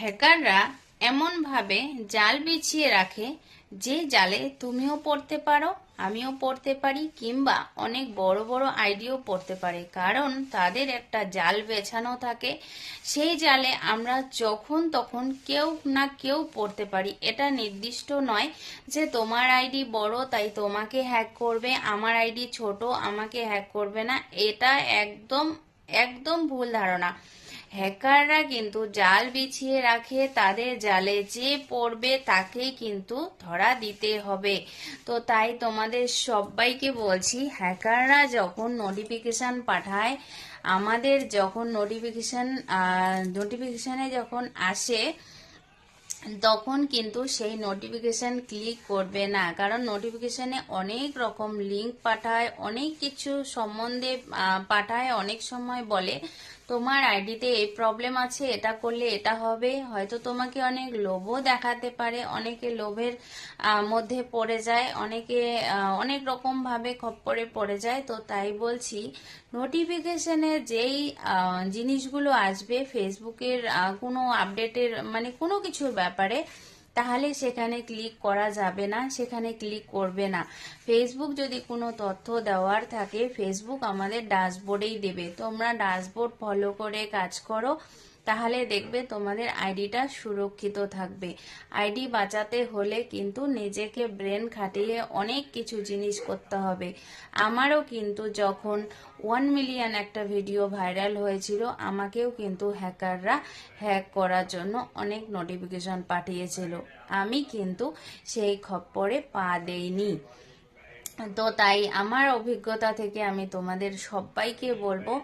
হ্যাকাররা এমনভাবে জাল বিছিয়ে রাখে, যে জালে তুমিও পড়তে পারো, আমিও পড়তে পারি, কিংবা অনেক বড় বড় আইডিও পড়তে পারে। কারণ তাদের একটা জাল বেছানো থাকে। সেই জালে আমরা যখন তখন কেউ না কেউ পড়তে পারি। এটা নির্দিষ্ট নয় যে তোমার আইডি বড়, তাই তোমাকে হ্যাক করবে, আমার আইডি ছোট, আমাকে হ্যাক করবে না। এটা একদম একদম ভুল ধারণা। হ্যাকাররা কিন্তু জাল বিছিয়ে রাখে, তাদের জালে যে পড়বে তাকে কিন্তু ধরা দিতে হবে। তো তাই তোমাদের সবাইকে বলছি, হ্যাকাররা যখন নোটিফিকেশান পাঠায়, আমাদের যখন নোটিফিকেশান নোটিফিকেশানে যখন আসে তখন কিন্তু সেই নোটিফিকেশান ক্লিক করবে না। কারণ নোটিফিকেশানে অনেক রকম লিঙ্ক পাঠায়, অনেক কিছু সম্বন্ধে পাঠায়, অনেক সময় বলে, তোমার আইডিতে এই প্রবলেম আছে, এটা করলে এটা হবে। হয়তো তোমাকে অনেক লোভও দেখাতে পারে, অনেকে লোভের মধ্যে পড়ে যায়, অনেকে অনেক রকম ভাবে খপ্পরে পড়ে যায়। তো তাই বলছি নোটিফিকেশনে যেই জিনিসগুলো আসবে ফেসবুকের কোনো আপডেটের মানে কোনো কিছুর ব্যাপারে তাহলে সেখানে ক্লিক করা যাবে না, সেখানে ক্লিক করবে না। ফেসবুক যদি কোনো তথ্য দেওয়ার থাকে ফেসবুক আমাদের ড্যাশবোর্ডেই দেবে। তোমরা ড্যাশবোর্ড ফলো করে কাজ করো। তাহলে দেখবে তোমাদের আইডিটা সুরক্ষিত থাকবে। আইডি বাঁচাতে হলে কিন্তু নিজেকে ব্রেন খাটিয়ে অনেক কিছু জিনিস করতে হবে। আমারও কিন্তু যখন ওয়ান মিলিয়ন একটা ভিডিও ভাইরাল হয়েছিল, আমাকেও কিন্তু হ্যাকাররা হ্যাক করার জন্য অনেক নোটিফিকেশন পাঠিয়েছিল। আমি কিন্তু সেই খপ্পরে পা দেইনি। তো তাই আমার অভিজ্ঞতা থেকে আমি তোমাদের সবাইকে বলব,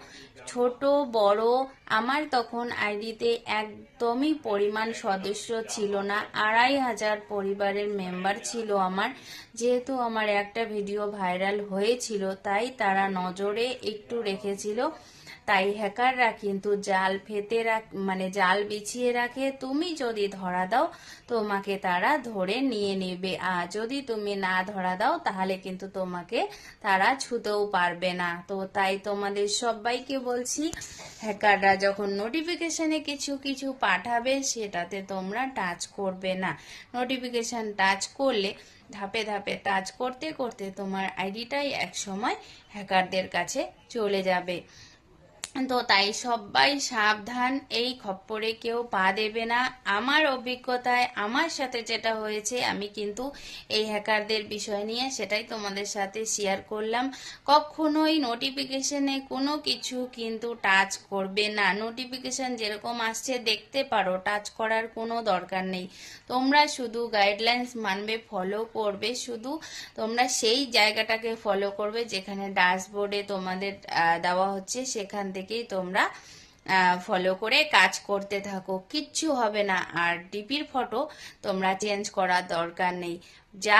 ছোট, বড়, আমার তখন আইডিতে একদমই পরিমাণ সদস্য ছিল না, আড়াই হাজার পরিবারের মেম্বার ছিল আমার। যেহেতু আমার একটা ভিডিও ভাইরাল হয়েছিল, তাই তারা নজরে একটু রেখেছিল। তাই হ্যাকাররা কিন্তু জাল ফেতে রাখ মানে জাল বিছিয়ে রাখে। তুমি যদি ধরা দাও, তোমাকে তারা ধরে নিয়ে নেবে। আর যদি তুমি না ধরা দাও, তাহলে কিন্তু তোমাকে তারা ছুতেও পারবে না। তো তাই তোমাদের সবাইকে বলছি, হ্যাকাররা যখন নোটিফিকেশনে কিছু কিছু পাঠাবে, সেটাতে তোমরা টাচ করবে না। নোটিফিকেশন টাচ করলে, ধাপে ধাপে টাচ করতে করতে তোমার আইডিটাই এক সময় হ্যাকারদের কাছে চলে যাবে। তো তাই সবাই সাবধান, এই খপ্পরে কেউ পা দেবে না। আমার অভিজ্ঞতায় আমার সাথে যেটা হয়েছে, আমি কিন্তু এই হ্যাকারদের বিষয় নিয়ে সেটাই তোমাদের সাথে শেয়ার করলাম। কখনোই নোটিফিকেশনে কোনো কিছু কিন্তু টাচ করবে না। নোটিফিকেশন যেরকম আসছে, দেখতে পারো টাচ করার কোনো দরকার নেই। তোমরা শুধু গাইডলাইন্স মানবে ফলো করবে, শুধু তোমরা সেই জায়গাটাকে ফলো করবে যেখানে ড্যাশবোর্ডে তোমাদের দেওয়া হচ্ছে, সেখান থেকেই তোমরা ফলো করে কাজ করতে থাকো। কিচ্ছু হবে না। আর ডিপির ফটো তোমরা চেঞ্জ করার দরকার নেই। যা